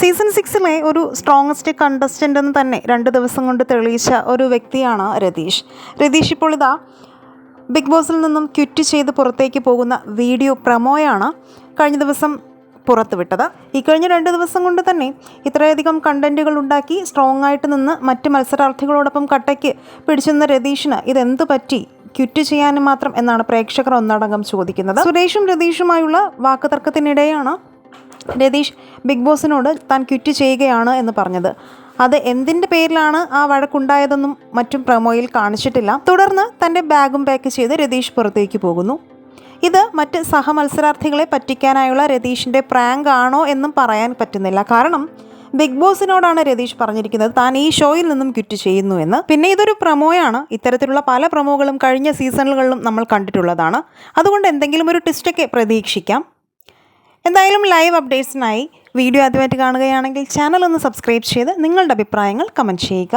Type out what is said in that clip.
Season സിക്സിലെ ഒരു strongest contestant എന്ന് തന്നെ രണ്ട് ദിവസം കൊണ്ട് തെളിയിച്ച ഒരു വ്യക്തിയാണ് രതീഷ്. രതീഷ് ഇപ്പോൾ ഇതാ ബിഗ് ബോസിൽ നിന്നും ക്വിറ്റ് ചെയ്ത് പുറത്തേക്ക് പോകുന്ന വീഡിയോ പ്രമോയാണ് കഴിഞ്ഞ ദിവസം പുറത്തുവിട്ടത്. ഈ കഴിഞ്ഞ രണ്ട് ദിവസം കൊണ്ട് തന്നെ ഇത്രയധികം കണ്ടന്റുകൾ ഉണ്ടാക്കി സ്ട്രോങ് ആയിട്ട് നിന്ന് മറ്റ് മത്സരാർത്ഥികളോടൊപ്പം കട്ടയ്ക്ക് പിടിച്ചെന്ന രതീഷിന് ഇതെന്ത് പറ്റി? ക്വിറ്റ് ചെയ്യാനും മാത്രം എന്നാണ് പ്രേക്ഷകർ ഒന്നടങ്കം ചോദിക്കുന്നത്. സുരേഷും രതീഷുമായുള്ള വാക്കുതർക്കത്തിനിടെയാണ് രതീഷ് ബിഗ് ബോസിനോട് താൻ ക്വിറ്റ് ചെയ്യുകയാണ് എന്ന് പറഞ്ഞത്. അത് എന്തിന്റെ പേരിലാണ് ആ വഴക്കുണ്ടായതെന്നും മറ്റും പ്രമോയിൽ കാണിച്ചിട്ടില്ല. തുടർന്ന് തന്റെ ബാഗും പാക്ക് ചെയ്ത് രതീഷ് പുറത്തേക്ക് പോകുന്നു. ഇത് മറ്റ് സഹമത്സരാർത്ഥികളെ പറ്റിക്കാനായുള്ള രതീഷിന്റെ പ്രാങ്ക് ആണോ എന്നും പറയാൻ പറ്റുന്നില്ല. കാരണം ബിഗ് ബോസിനോടാണ് രതീഷ് പറഞ്ഞിരിക്കുന്നത് താൻ ഈ ഷോയിൽ നിന്നും ക്വിറ്റ് ചെയ്യുന്നു എന്ന്. പിന്നെ ഇതൊരു പ്രമോയാണ്. ഇത്തരത്തിലുള്ള പല പ്രമോകളും കഴിഞ്ഞ സീസണുകളിലും നമ്മൾ കണ്ടിട്ടുള്ളതാണ്. അതുകൊണ്ട് എന്തെങ്കിലും ഒരു ട്വിസ്റ്റൊക്കെ പ്രതീക്ഷിക്കാം. എന്തായാലും ലൈവ് അപ്ഡേറ്റ്സിനായി വീഡിയോ ആദ്യമായിട്ട് കാണുകയാണെങ്കിൽ ചാനൽ ഒന്ന് സബ്സ്ക്രൈബ് ചെയ്ത് നിങ്ങളുടെ അഭിപ്രായങ്ങൾ കമന്റ് ചെയ്യുക.